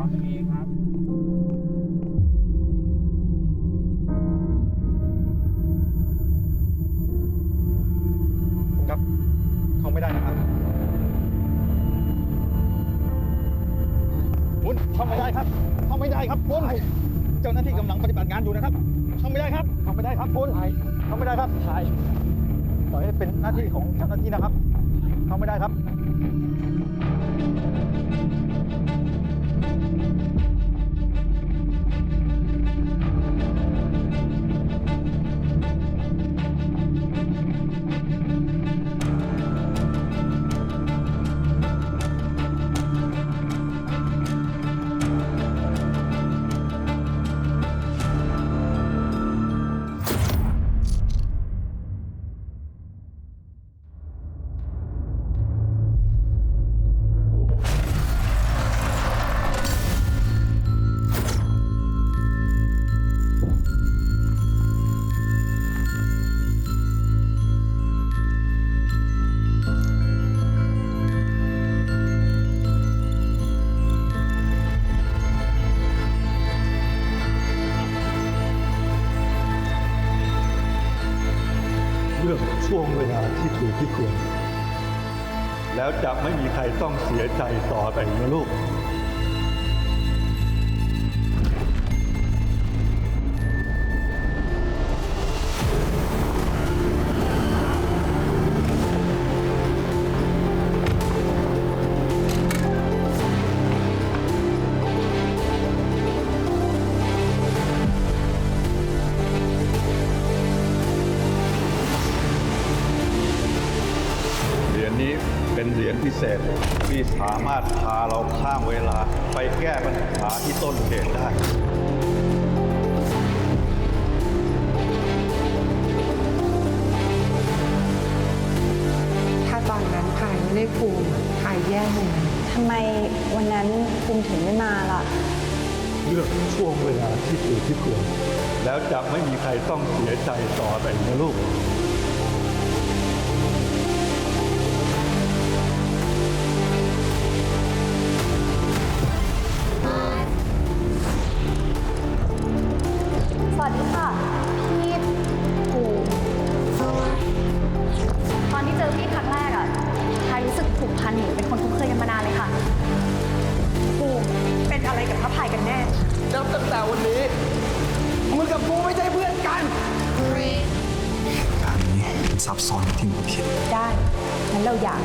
อนตัวเองครับครับเข้าไม่ได้นะครับคุณท่องไม่ได้ครับท่องไม่ได้ครับคุณเจ้าหน้าที่กำลังปฏิบัติงานอยู่นะครับท่องไม่ได้ครับท่องไม่ได้ครับคุณท่องไม่ได้ครับถ่ายต่อให้เป็นหน้าที่ของเจ้าหน้าที่นะครับท่องไม่ได้ครับ ลือกช่วงเวลาที่ถูกที่ควรแล้วจะไม่มีใครต้องเสียใจต่อไปนะลูก นี้เป็นเหรียญพิเศษที่สามารถพาเราข้ามเวลาไปแก้ปัญหาที่ต้นเหตุได้ถ้าตอนนั้นพายไม่ได้ภูมิพายแย่เลยนะทำไมวันนั้นภูมิถึงไม่มาล่ะ เลือกช่วงเวลาที่ถูกที่ควรแล้วจะไม่มีใครต้องเสียใจต่อไปนะลูก แล้วตั้งแต่วันนี้ มึงกับกูไม่ใช่เพื่อนกันการนี้ซับซ้อนที่หนูคิด ได้งั้นเราอยาก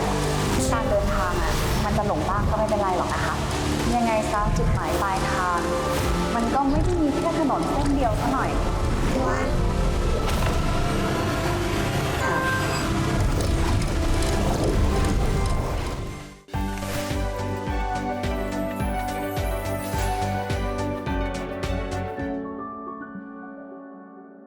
การเดินทางอะมันจะหลงบ้างก็ไม่เป็นไรหรอกนะคะ ยังไงซะจุดหมายปลายทาง มันก็ไม่ได้มีแค่ถนนเส้นเดียวซะหน่อย